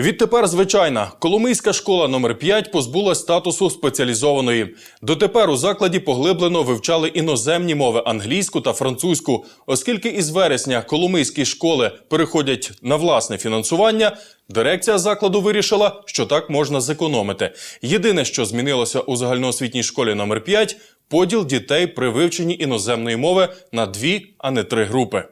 Відтепер звичайна Коломийська школа номер 5 позбулась статусу спеціалізованої. Дотепер у закладі поглиблено вивчали іноземні мови англійську та французьку. Оскільки із вересня Коломийські школи переходять на власне фінансування, дирекція закладу вирішила, що так можна зекономити. Єдине, що змінилося у загальноосвітній школі номер 5 – поділ дітей при вивченні іноземної мови на дві, а не три групи.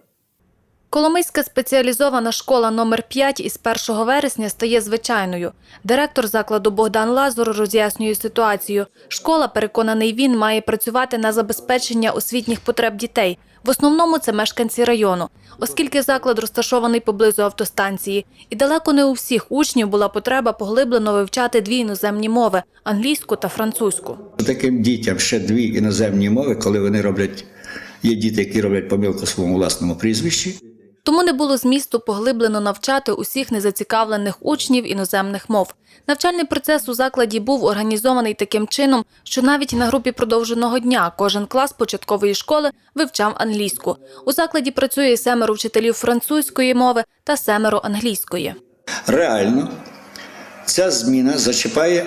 Коломийська спеціалізована школа номер 5 із 1 вересня стає звичайною. Директор закладу Богдан Лазур роз'яснює ситуацію. Школа, переконаний він, має працювати на забезпечення освітніх потреб дітей. В основному це мешканці району, оскільки заклад розташований поблизу автостанції, і далеко не у всіх учнів була потреба поглиблено вивчати дві іноземні мови англійську та французьку. Таким дітям ще дві іноземні мови, коли вони роблять, є діти, які роблять помилку своєму власному прізвищі. Тому не було змісту поглиблено навчати усіх незацікавлених учнів іноземних мов. Навчальний процес у закладі був організований таким чином, що навіть на групі продовженого дня кожен клас початкової школи вивчав англійську. У закладі працює семеро вчителів французької мови та семеро англійської. Реально, ця зміна зачіпає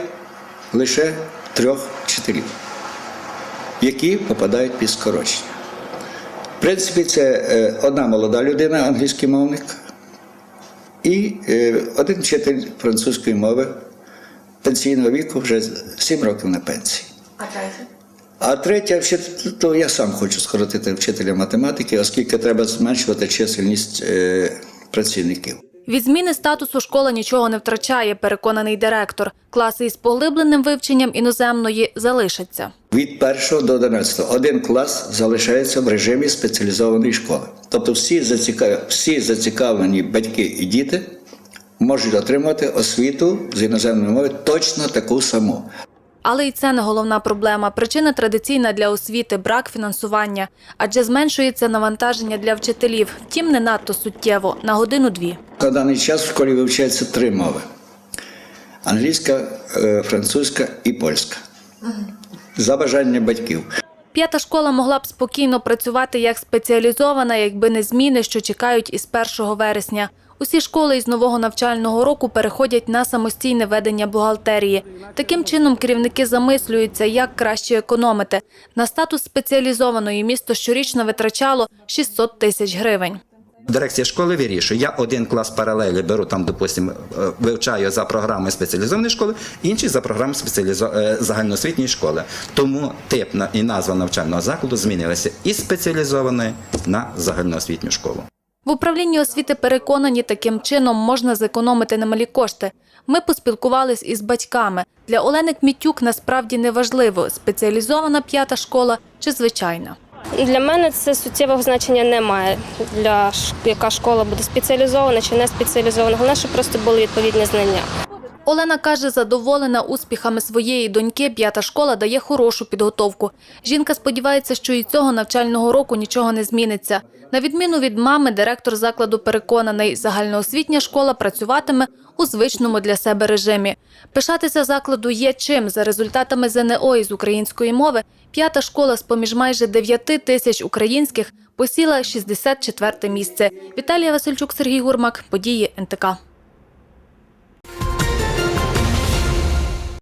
лише трьох вчителів, які попадають під скорочення. В принципі, це е, одна молода людина, англійський мовник, і е, один вчитель французької мови пенсійного віку вже 7 років на пенсії. А третя вчитель, то я сам хочу скоротити вчителя математики, оскільки треба зменшувати чисельність е, працівників. Від зміни статусу школа нічого не втрачає, переконаний директор. Класи із поглибленим вивченням іноземної залишаться. Від 1 до 11 один клас залишається в режимі спеціалізованої школи. Тобто всі, зацікав... всі зацікавлені батьки і діти можуть отримати освіту з іноземної мови точно таку саму. Але і це не головна проблема. Причина традиційна для освіти брак фінансування, адже зменшується навантаження для вчителів. Втім, не надто суттєво на годину-дві. На даний час в школі вивчаються три мови: англійська, е, французька і польська. За бажання батьків. П'ята школа могла б спокійно працювати як спеціалізована, якби не зміни, що чекають із 1 вересня. Усі школи із нового навчального року переходять на самостійне ведення бухгалтерії. Таким чином керівники замислюються, як краще економити. На статус спеціалізованої місто щорічно витрачало 600 тисяч гривень. Дирекція школи вирішує. Я один клас паралелі беру там, допустимо, е, вивчаю за програмою спеціалізованої школи, інший за програмою спеціалізо... е, загальноосвітньої школи. Тому тип і назва навчального закладу змінилися із спеціалізованої на загальноосвітню школу. Управлінні освіти переконані, таким чином можна зекономити немалі кошти. Ми поспілкувались із батьками. Для Олени Кмітюк насправді не важливо, спеціалізована п'ята школа чи звичайна. Для мене це суттєвого значення немає. Для яка школа буде спеціалізована чи не спеціалізована. Головне, щоб просто були відповідні знання. Олена каже, задоволена успіхами своєї доньки, п'ята школа дає хорошу підготовку. Жінка сподівається, що і цього навчального року нічого не зміниться. На відміну від мами, директор закладу переконаний, загальноосвітня школа працюватиме у звичному для себе режимі. Пишатися закладу є чим. За результатами ЗНО із української мови, п'ята школа з поміж майже 9 тисяч українських посіла 64 місце. Віталія Васильчук, Сергій Гурмак. Події НТК.